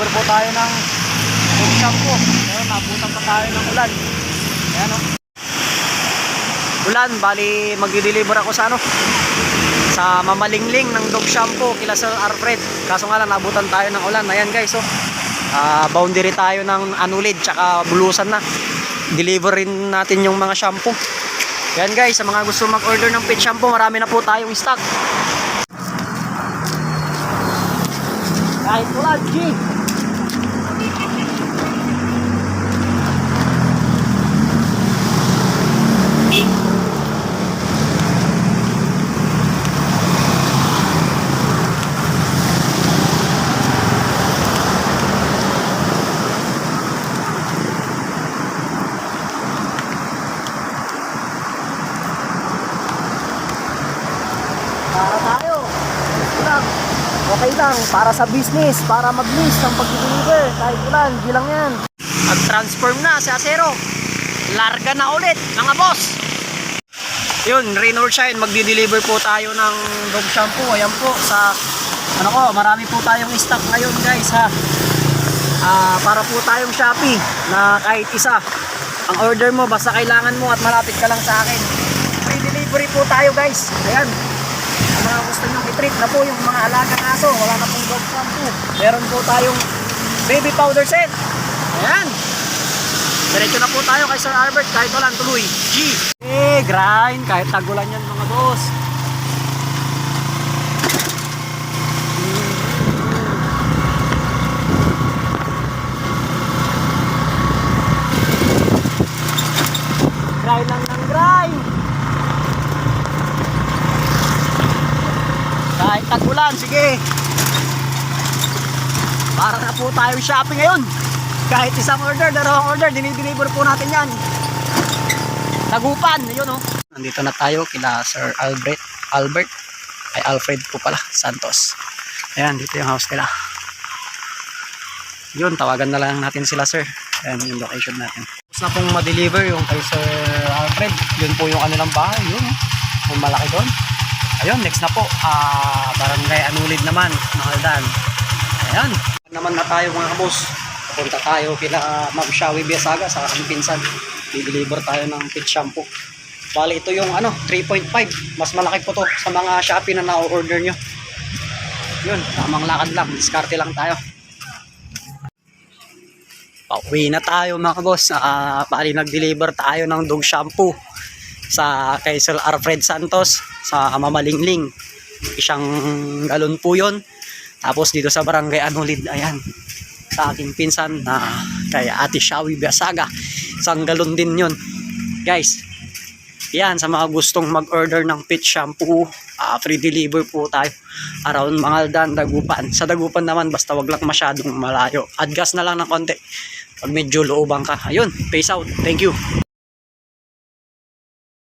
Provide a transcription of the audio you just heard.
Deliver po tayo ng food shampoo. Ayun, nabutan pa tayo ng ulan. Ayan o. Ulan, bali magdi-deliver ako sa ano? Sa mamalingling ng dog shampoo kila Sir Alfred. Kaso nga lang, nabutan tayo ng ulan. Ayan guys, oh. Ah, boundary tayo ng anulid tsaka bulusan na. Deliver rin natin yung mga shampoo. Yan guys, sa mga gusto mag-order ng pet shampoo, marami na po tayong stock. Kahit ulan, G. Okay lang. Para sa business. Para mag-list ng pag-deliver. Kahit ulan. Di lang yan. Mag-transform na si Acero. Larga na ulit, mga boss. Yun, rain or shine, magdi-deliver po tayo ng dog shampoo. Ayan po, sa, ano ko, marami po tayong stock ngayon guys ha. Ah, para po tayong Shopee na kahit isa. Ang order mo, basta kailangan mo at malapit ka lang sa akin. Free delivery po tayo guys. Ayan. Mga gusto nyo i-treat na po yung mga alagang aso. Wala na pong dog shampoo. Meron po tayong baby powder set. Ayan. Diretso na po tayo kay Sir Albert kahit walang tuloy. G. Eh, grind. Kahit tagulan yan mga boss. Grind lang ng grind. Kahit tagulan, sige. Para na po tayong shopping ngayon. Kahit isang order, dalawang order, dinideliver po natin yan. Tagupan, yun oh. Nandito na tayo kila Sir Albert, Albert, ay Alfred po pala, Santos. Ayan, dito yung house nila. Yun, tawagan na lang natin sila sir. Ayan yung location natin. Tapos na pong ma-deliver yung kay Sir Alfred. Yun po yung kanilang bahay. Yun, oh. yung malaki doon. Ayun, next na po. Ah, barangay Anulid naman, Mahaldan. Ayan. Naman na tayo mga kabos. Pupunta tayo kila Ma'am Shawi Biasaga sa aking pinsan. Di-deliver tayo ng pit shampoo. Bali ito yung ano, 3.5. Mas malaki po to sa mga Shopee na na-order nyo. Yun, tamang lakad lang. Diskarte lang tayo. Pauwi na tayo mga boss. Uh, bali nag-deliver tayo ng dog shampoo sa kay Sir Alfred Santos sa Mamalingling. Isang galon po yun. Tapos dito sa barangay Anulid, ayan, sa aking pinsan na kay Ate Shawi Biasaga. Isang galon din yun. Guys, yan, sa mga gustong mag-order ng pit shampoo, ah, free deliver po tayo. Around Mangaldan, Dagupan. Sa Dagupan naman, basta wag lang masyadong malayo. Adgas na lang ng konti. Pag medyo looban ka. Ayun, peace out. Thank you.